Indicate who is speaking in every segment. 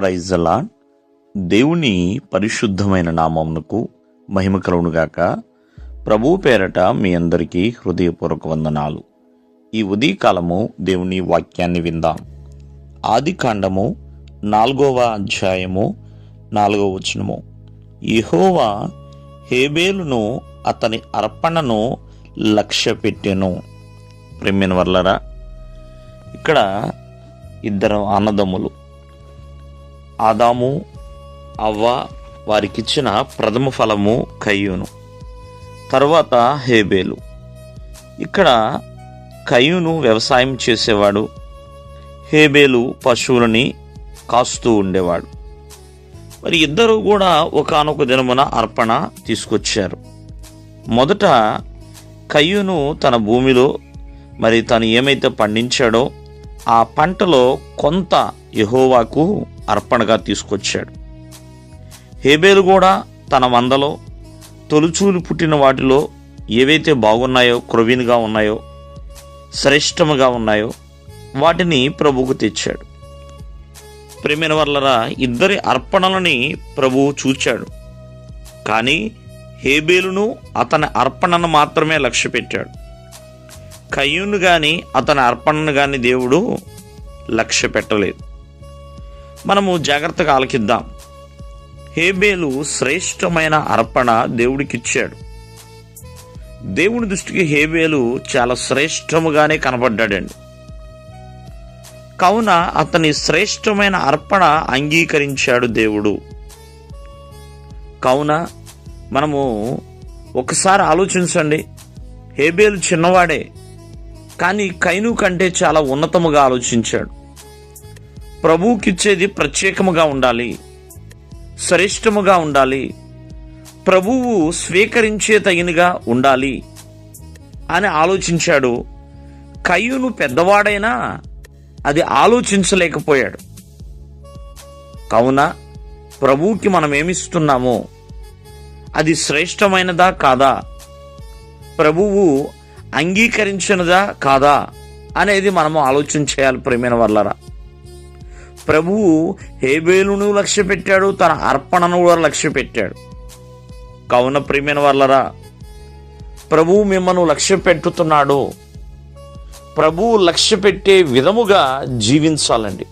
Speaker 1: ప్రైజలా దేవుని పరిశుద్ధమైన నామమునకు మహిమ కలుగునుగాక ప్రభు పేరట మీ అందరికీ హృదయపూర్వక వందనాలు. ఈ ఉదయకాలము దేవుని వాక్యాన్ని విందాం. ఆది కాండము నాలుగవ అధ్యాయము నాలుగవ వచనము. యహోవా హేబేలును అతని అర్పణను లక్ష్య పెట్టెను ప్రేమిన వర్లరా ఇక్కడ ఇద్దరు అన్నదమ్ములు ఆదాము అవ్వ వారికిచ్చిన ప్రథమ ఫలము కయ్యూను. తర్వాత హేబేలు. ఇక్కడ కయ్యూను వ్యవసాయం చేసేవాడు. హేబేలు పశువులని కాస్తూ ఉండేవాడు. మరి ఇద్దరు కూడా ఒకానొక దినమున అర్పణ తీసుకొచ్చారు. మొదట కయ్యూను తన భూమిలో మరి తను ఏమైతే పండించాడో ఆ పంటలో కొంత యహోవాకు అర్పణగా తీసుకొచ్చాడు. హేబేలు కూడా తన వందలో తొలుచూలు పుట్టిన వాటిలో ఏవైతే బాగున్నాయో క్రొవిన్గా ఉన్నాయో శ్రేష్టముగా ఉన్నాయో వాటిని ప్రభువుకు తెచ్చాడు. ప్రేమైన వల్లరా ఇద్దరి అర్పణలని ప్రభువు చూచాడు. కానీ హేబేలును అతని అర్పణను మాత్రమే లక్ష్య పెట్టాడు కయ్యూను కానీ అతని అర్పణను కానీ దేవుడు లక్ష్య పెట్టలేదు మనము జాగ్రత్తగా ఆలకిద్దాం. హేబేలు శ్రేష్టమైన అర్పణ దేవుడికిచ్చాడు. దేవుని దృష్టికి హేబేలు చాలా శ్రేష్టముగానే కనబడ్డాడండి. కావున అతని శ్రేష్టమైన అర్పణ అంగీకరించాడు దేవుడు. కావున మనము ఒకసారి ఆలోచించండి. హేబేలు చిన్నవాడే కానీ కైను కంటే చాలా ఉన్నతముగా ఆలోచించాడు. ప్రభువుకిచ్చేది ప్రత్యేకముగా ఉండాలి శ్రేష్టముగా ఉండాలి ప్రభువు స్వీకరించే తగినగా ఉండాలి అని ఆలోచించాడు. కయ్యూను పెద్దవాడైనా అది ఆలోచించలేకపోయాడు. కావున ప్రభువుకి మనం ఏమిస్తున్నామో అది శ్రేష్టమైనదా కాదా? ప్రభువు అంగీకరించినదా కాదా? అనేది మనము ఆలోచన చేయాలి ప్రేమైన వల్లరా ప్రభువు హేబేలును లక్ష్య పెట్టాడు తన అర్పణను కూడా లక్ష్య పెట్టాడు కావున ప్రియమైన వాళ్ళరా ప్రభువు మిమ్మల్ని లక్ష్య పెట్టుతున్నాడు ప్రభువు లక్ష్య పెట్టే విధముగా జీవించాలండి.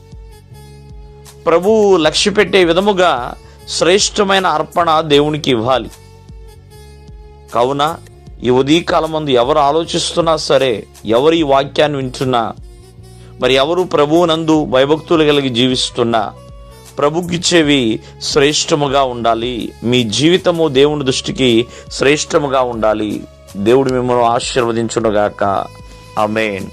Speaker 1: ప్రభువు లక్ష్య పెట్టే విధముగా శ్రేష్టమైన అర్పణ దేవునికి ఇవ్వాలి. కావున ఈ ఉదయకాలం ముందు ఎవరు ఆలోచిస్తున్నా సరే ఎవరు ఈ వాక్యాన్ని వింటున్నా మరి ఎవరు ప్రభువునందు భయభక్తులు కలిగి జీవిస్తున్నా ప్రభుకిచ్చేవి శ్రేష్టముగా ఉండాలి. మీ జీవితము దేవుని దృష్టికి శ్రేష్టముగా ఉండాలి. దేవుడు మిమ్మల్ని ఆశీర్వదించునుగాక. ఆమెన్.